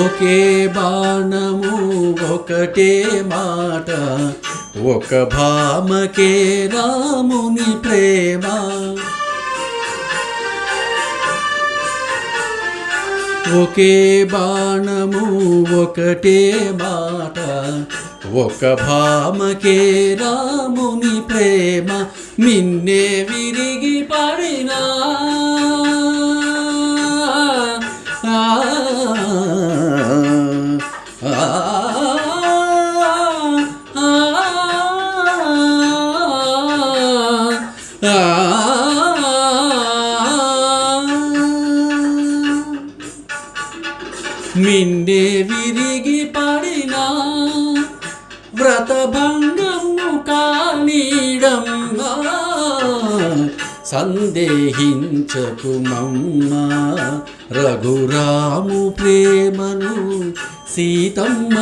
ఒకే బాణము ఒకటే మాట ఒక భామకే రాముని ప్రేమ ఒకే బాణము ఒకటే మాట ఒక భామకే రాముని ప్రేమ నిన్నే విరిగి మిన్నే విరిగి పడిన వ్రతభంగము కానీడమ్మా సందేహించకు మమ్మ రఘురాము ప్రేమను సీతమ్మ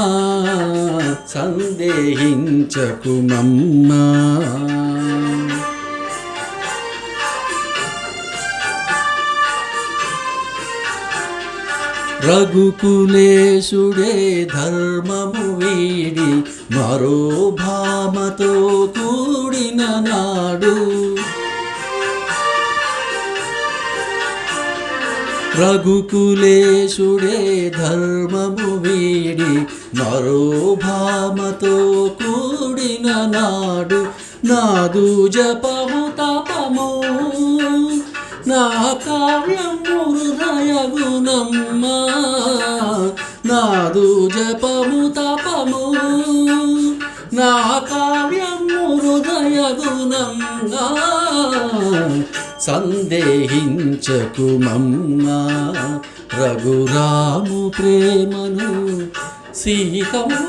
సందేహించకు రఘుకులేశుడే ధర్మము వీడి మరో భామతో కూడిన నాడు. రఘుకులేశుడే ధర్మము వీడి మరో భామతో కూడిన నాడు. నాదు జపము తపము నా కావ్యము హృదయ నాదు జపము తపము నా కావ్యము హృదయ గుణంగా సందేహించకు మమ్మ. రఘురాము ప్రేమను సీతము